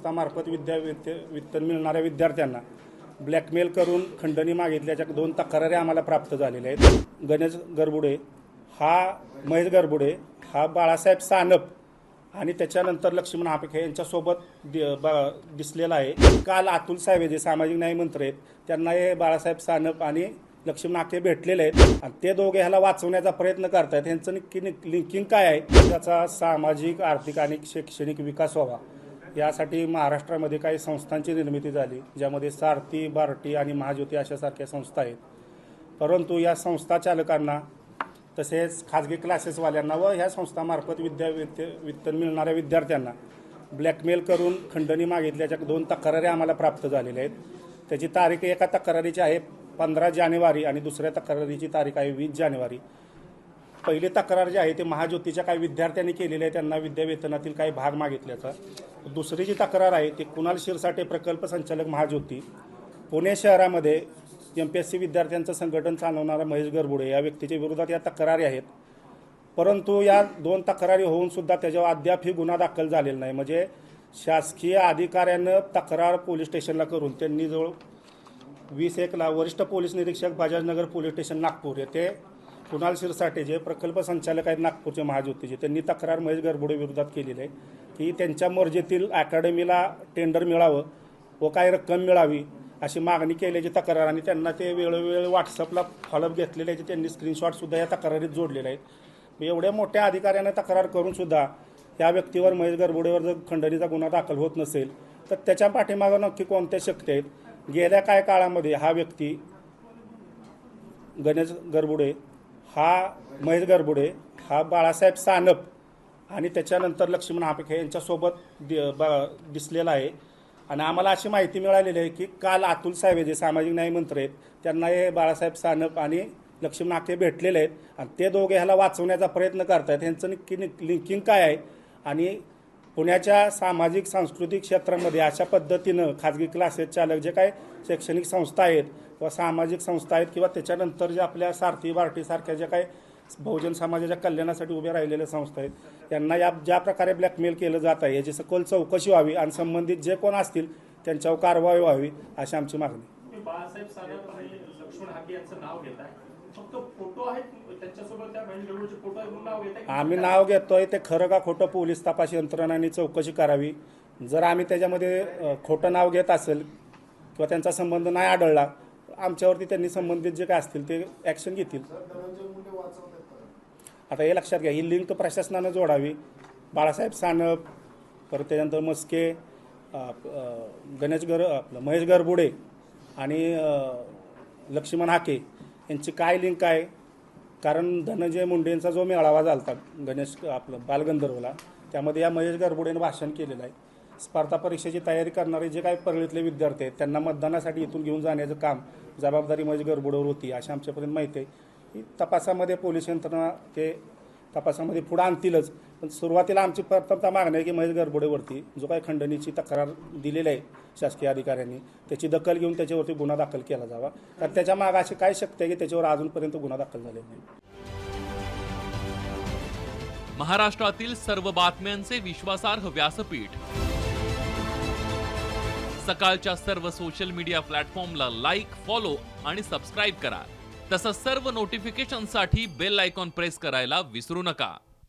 संस्थामार्फत विद्या वित्त मिळणाऱ्या विद्यार्थ्यांना ब्लॅकमेल करून खंडणी मागितल्याच्या दोन तक्रारी आम्हाला प्राप्त झालेल्या आहेत. गणेश गरबुडे हा महेश गरबुडे हा बाळासाहेब सानप आणि त्याच्यानंतर लक्ष्मण हापेखे यांच्यासोबत दि- ब- दिसलेला आहे. काल अतुल साहेब जे सामाजिक न्याय मंत्री आहेत त्यांना हे बाळासाहेब सानप आणि लक्ष्मण हाके भेटलेले आहेत. आणि ते दोघे ह्याला वाचवण्याचा प्रयत्न करतायत. यांचं नक्की लिंकिंग काय आहे? त्याचा सामाजिक आर्थिक आणि शैक्षणिक विकास व्हावा. यासाठी महाराष्ट्रामध्ये काही संस्थांची निर्मिती झाली ज्यामध्ये सारथी बार्टी आणि महाज्योती अशासारख्या संस्था आहेत. परंतु या संस्था चालकांना तसेच खाजगी क्लासेसवाल्यांना व ह्या संस्थामार्फत विद्या वित्त मिळणाऱ्या विद्यार्थ्यांना ब्लॅकमेल करून खंडणी मागितल्याच्या दोन तक्रारी आम्हाला प्राप्त झालेल्या आहेत. त्याची तारीख एका तक्रारीची आहे पंधरा जानेवारी आणि दुसऱ्या तक्रारीची तारीख आहे वीस जानेवारी. पहिली तक्रार जी आहे ते महाज्योतीच्या काही विद्यार्थ्यांनी केलेली आहे त्यांना विद्यावेतनातील काही भाग मागितल्याचा. दुसरी जी तक्रार आहे ती कुणाल शिरसाटे प्रकल्प संचालक महाज्योती. पुणे शहरामध्ये एम पी एस सी विद्यार्थ्यांचं संघटन चालवणारा महेश गरबुडे या व्यक्तीच्या विरोधात या तक्रारी आहेत. परंतु या दोन तक्रारी होऊन सुद्धा त्याच्यावर अद्याप ही गुन्हा दाखल झालेला नाही. म्हणजे शासकीय अधिकाऱ्यानं तक्रार पोलीस स्टेशनला करून त्यांनी जवळ वीस एकला वरिष्ठ पोलीस निरीक्षक बजाजनगर पोलीस स्टेशन नागपूर येथे कुणाल शिरसाटे जे प्रकल्प संचालक आहेत नागपूरचे महाज्योतीचे त्यांनी तक्रार महेश गरबुडे विरोधात केलेली आहे की त्यांच्या मर्जीतील अकॅडमीला टेंडर मिळावं व काही रक्कम मिळावी अशी मागणी केल्याची तक्रार आणि त्यांना ते वेळोवेळी व्हॉट्सअपला फॉलोअप घेतलेले आहे त्यांनी स्क्रीनशॉटसुद्धा या तक्रारीत जोडलेले आहेत. एवढ्या मोठ्या अधिकाऱ्यांना तक्रार करूनसुद्धा या व्यक्तीवर महेश गरबुडेवर जर खंडणीचा गुन्हा दाखल होत नसेल तर त्याच्या पाठीमागं नक्की कोणत्या शक्ती आहेत? गेल्या काय काळामध्ये हा व्यक्ती गणेश गरबुडे हा महेश गरबुडे हा बाळासाहेब सानप आणि त्याच्यानंतर लक्ष्मण हापेखे यांच्यासोबत दि ब- दिसलेला आहे. आणि आम्हाला अशी माहिती मिळालेली आहे की काल अतुल साहेब जे सामाजिक न्याय मंत्री आहेत त्यांना हे बाळासाहेब सानप आणि लक्ष्मण हाके भेटलेले आहेत. आणि ते दोघे ह्याला वाचवण्याचा प्रयत्न करतायत. यांचं नक्की लिंकिंग काय आहे? आणि पुण्याच्या सामाजिक सांस्कृतिक क्षेत्रामध्ये अशा पद्धतीनं खाजगी क्लासेस चालक जे काही शैक्षणिक संस्था आहेत किंवा सामाजिक संस्था आहेत किंवा त्याच्यानंतर जे आपल्या सारथी बार्टीसारख्या ज्या काही बहुजन समाजाच्या कल्याणासाठी उभ्या राहिलेल्या संस्था आहेत त्यांना या ज्या प्रकारे ब्लॅकमेल केलं जात आहे याची सखोल चौकशी व्हावी आणि संबंधित जे कोण असतील त्यांच्यावर कारवाई व्हावी अशी आमची मागणी. बाळासाहेब सानप आणि लक्ष्मण हाके यांचं नाव नाव घेताय आम्ही नाव घेतोय ते खरं का खोटं पोलीस तपास यंत्रणांनी चौकशी करावी. जर आम्ही त्याच्यामध्ये खोटं नाव घेत असेल किंवा त्यांचा संबंध नाही आढळला आमच्यावरती त्यांनी संबंधित जे काय असतील ते ॲक्शन घेतील. आता हे लक्षात घ्या ही लिंक प्रशासनानं जोडावी. बाळासाहेब सानप परत त्याच्यानंतर मस्के गणेश गर आपलं महेश गरबुडे आणि लक्ष्मण हाके यांची काय लिंक आहे? कारण धनंजय मुंडेंचा जो मेळावा झाला गणेश आपलं बालगंधर्वला त्यामध्ये या महेश गरबुडेनं भाषण केलेलं आहे. स्पर्धा परीक्षेची तयारी करणारे जे काही परळीतले विद्यार्थी आहेत त्यांना मतदानासाठी इथून घेऊन जाण्याचं काम जबाबदारी महेश गरबुडेवर होती अशी आमच्यापर्यंत माहिती आहे. की तपासामध्ये पोलीस यंत्रणा ते तपासामध्ये पुढं आणतीलच. पण सुरुवातीला आमची प्रथमता मागणी आहे की महेश गरबुडेवरती जो काही खंडणीची तक्रार दिलेली आहे शासकीय अधिकाऱ्यांनी त्याची दखल घेऊन त्याच्यावरती गुन्हा दाखल केला जावा. कारण त्याच्यामागे अशी काय शक्य आहे की त्याच्यावर अजूनपर्यंत गुन्हा दाखल झालेला नाही. महाराष्ट्रातील सर्व बातम्यांचे विश्वासार्ह व्यासपीठ. सकाळच्या सर्व सोशल मीडिया प्लॅटफॉर्मला लाईक फॉलो आणि सबस्क्राईब करा. तसंच सर्व नोटिफिकेशनसाठी बेल आयकॉन प्रेस करायला विसरू नका.